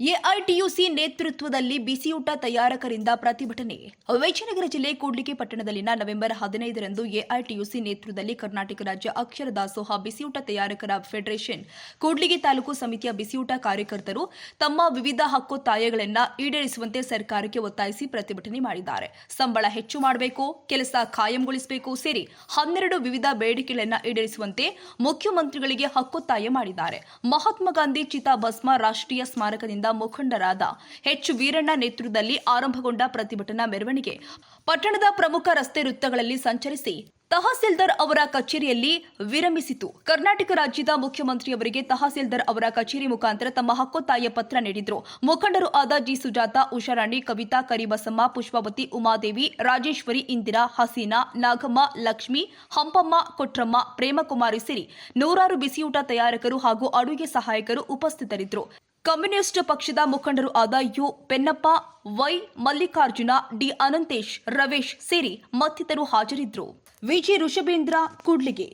AITUC ನೇತೃತ್ವದಲ್ಲಿ ಬಿಸಿಯೂಟ ತಯಾರಕರಿಂದ ಪ್ರತಿಭಟನೆ. ವಿಜಯನಗರ ಜಿಲ್ಲೆ ಕೂಡ್ಲಿಗಿ ಪಟ್ಟಣದಲ್ಲಿನ ನವೆಂಬರ್ ಹದಿನೈದರಂದು ಎಐಟಿಯುಸಿ ನೇತೃತ್ವದಲ್ಲಿ ಕರ್ನಾಟಕ ರಾಜ್ಯ ಅಕ್ಷರ ದಾಸೋಹ ಬಿಸಿಯೂಟ ತಯಾರಕರ ಫೆಡರೇಷನ್ ಕೂಡ್ಲಿಗಿ ತಾಲೂಕು ಸಮಿತಿಯ ಬಿಸಿಯೂಟ ಕಾರ್ಯಕರ್ತರು ತಮ್ಮ ವಿವಿಧ ಹಕ್ಕೊತ್ತಾಯಗಳನ್ನು ಈಡೇರಿಸುವಂತೆ ಸರ್ಕಾರಕ್ಕೆ ಒತ್ತಾಯಿಸಿ ಪ್ರತಿಭಟನೆ ಮಾಡಿದ್ದಾರೆ. ಸಂಬಳ ಹೆಚ್ಚು ಮಾಡಬೇಕು, ಕೆಲಸ ಖಾಯಂಗೊಳಿಸಬೇಕು ಸೇರಿ ಹನ್ನೆರಡು ವಿವಿಧ ಬೇಡಿಕೆಗಳನ್ನು ಈಡೇರಿಸುವಂತೆ ಮುಖ್ಯಮಂತ್ರಿಗಳಿಗೆ ಹಕ್ಕೊತ್ತಾಯ ಮಾಡಿದ್ದಾರೆ. ಮಹಾತ್ಮ ಗಾಂಧಿ ಚಿತಾಭಸ್ಮ ರಾಷ್ಟ್ರೀಯ ಸ್ಮಾರಕದಿಂದ ಮುಖಂಡರಾದ ಎಚ್ ವೀರಣ್ಣ ನೇತೃತ್ವದಲ್ಲಿ ಆರಂಭಗೊಂಡ ಪ್ರತಿಭಟನಾ ಮೆರವಣಿಗೆ ಪಟ್ಟಣದ ಪ್ರಮುಖ ರಸ್ತೆ ವೃತ್ತಗಳಲ್ಲಿ ಸಂಚರಿಸಿ ತಹಸೀಲ್ದಾರ್ ಅವರ ಕಚೇರಿಯಲ್ಲಿ ವಿರಮಿಸಿತು. ಕರ್ನಾಟಕ ರಾಜ್ಯದ ಮುಖ್ಯಮಂತ್ರಿಯವರಿಗೆ ತಹಸೀಲ್ದಾರ್ ಅವರ ಕಚೇರಿ ಮುಖಾಂತರ ತಮ್ಮ ಹಕ್ಕೊತ್ತಾಯ ಪತ್ರ ನೀಡಿದರು. ಮುಖಂಡರು ಆದ ಜಿ ಸುಜಾತ, ಉಷಾರಾಣಿ, ಕವಿತಾ, ಕರಿಬಸಮ್ಮ, ಪುಷ್ಪಾವತಿ, ಉಮಾದೇವಿ, ರಾಜೇಶ್ವರಿ, ಇಂದಿರಾ, ಹಸೀನಾ, ನಾಗಮ್ಮ, ಲಕ್ಷ್ಮಿ, ಹಂಪಮ್ಮ, ಕೊಟ್ರಮ್ಮ, ಪ್ರೇಮಕುಮಾರಿ ಸೇರಿ ನೂರಾರು ಬಿಸಿಯೂಟ ತಯಾರಕರು ಹಾಗೂ ಅಡುಗೆ ಸಹಾಯಕರು ಉಪಸ್ಥಿತರಿದ್ದರು. ಕಮ್ಯುನಿಸ್ಟ್ ಪಕ್ಷದ ಮುಖಂಡರು ಆದ U Pennappa, Y Mallikarjuna, D Ananthesh, Ravesh ಸೇರಿ ಮತ್ತಿತರು ಹಾಜರಿದ್ದರು ವಿಜಿ ಋಷಭೇಂದ್ರ, ಕೂಡ್ಲಿಗೆ.